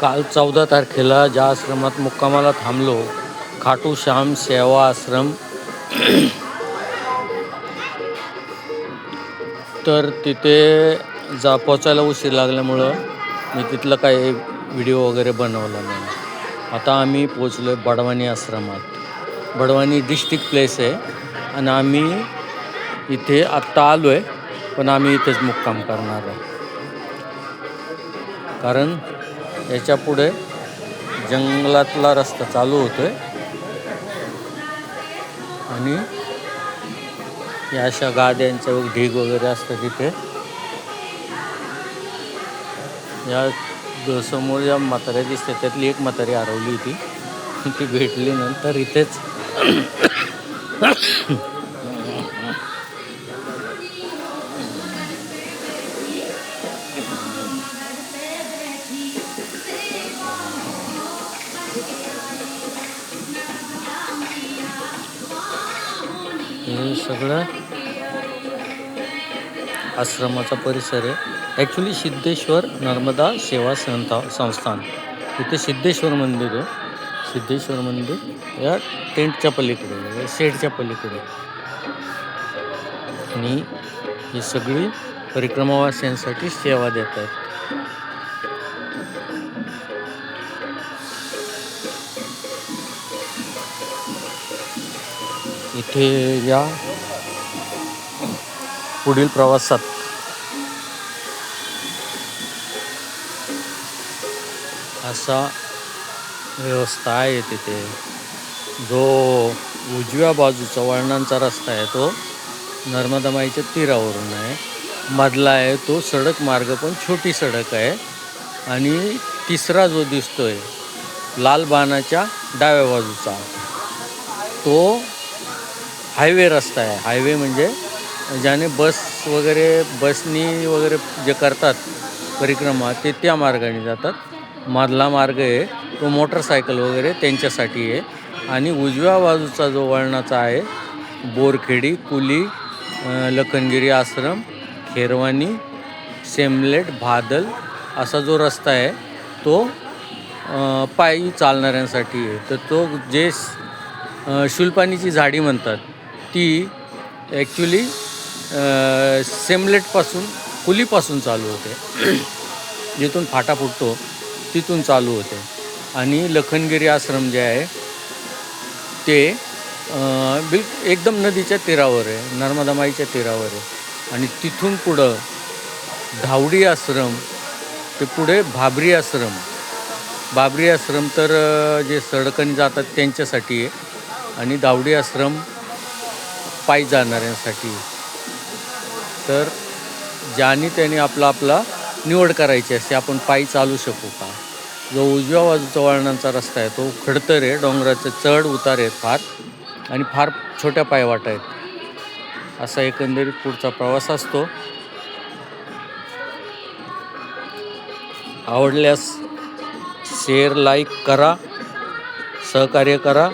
काल चौदा तारखेला ज्या आश्रमात मुक्कामाला थांबलो खाटू श्याम सेवा आश्रम. तर तिथे जा पोचायला उशीर लागल्यामुळं मी तिथलं काही व्हिडिओ वगैरे बनवला नाही. आता आम्ही पोचलो आहे बडवानी आश्रमात. बडवानी डिस्ट्रिक्ट प्लेस आहे आणि आम्ही इथे आत्ता आलो आहे पण आम्ही इथेच मुक्काम करणार आहे. कारण याच्यापुढे जंगलातला रस्ता चालू होतो आहे आणि या अशा गाड्यांच्या ढीग वगैरे असतं तिथे. या समोर ज्या म्हाताऱ्या दिसतात त्यातली एक म्हातारी हरवली होती. ती भेटली नंतर इथेच. हे सगळं आश्रमाचा परिसर आहे. ॲक्च्युली सिद्धेश्वर नर्मदा सेवा संस्था संस्थान. इथे सिद्धेश्वर मंदिर आहे. सिद्धेश्वर मंदिर या टेंटच्या पलीकडे या शेडच्या पलीकडे. आणि ही सगळी परिक्रमावासियांसाठी सेवा देत आहेत. इथे या पुढील प्रवासात. असा व्यवस्था आहे तिथे. जो उजव्या बाजूचा वळणांचा रस्ता आहे तो नर्मदा माईच्या तीरावरून आहे. मधला आहे तो सडक मार्ग पण छोटी सडक आहे. आणि तिसरा जो दिसतोय लाल बाणाच्या डाव्या बाजूचा तो हायवे रस्ता आहे. हायवे म्हणजे ज्याने बस वगैरे बसनी वगैरे जे करतात परिक्रमा ते त्या मार्गाने जातात. मधला मार्ग आहे तो मोटरसायकल वगैरे त्यांच्यासाठी आहे. आणि उजव्या बाजूचा जो वळणाचा आहे बोरखेडी कुली लखनगिरी आश्रम खेरवानी सेमलेट भादल असा जो रस्ता आहे तो पायी चालणाऱ्यांसाठी आहे. तर तो जे शुलपाणीची झाडी म्हणतात ती ॲक्च्युली सेमलेटपासून कुलीपासून चालू होते. जिथून फाटा फुटतो तिथून चालू होते. आणि लखनगिरी आश्रम जे आहे ते बिल एकदम नदीच्या तीरावर आहे नर्मदा माईच्या तीरावर आहे. आणि तिथून पुढं धावडी आश्रम ते पुढे भाबरी आश्रम. बाबरी आश्रम तर जे सडकणी जातात त्यांच्यासाठी आहे. आणि दावडी आश्रम पायी जाणाऱ्यांसाठी. तर ज्याने त्याने आपला आपला निवड करायची असते आपण पायी चालू शकू का? जो उजव्या बाजूचा वळणांचा रस्ता आहे तो खडतर आहे डोंगराचे चढ उतार आहेत फार आणि फार छोट्या पायवाट आहेत. असा एकंदरीत पुढचा प्रवास असतो. आवडल्यास शेअर लाईक करा सहकार्य करा.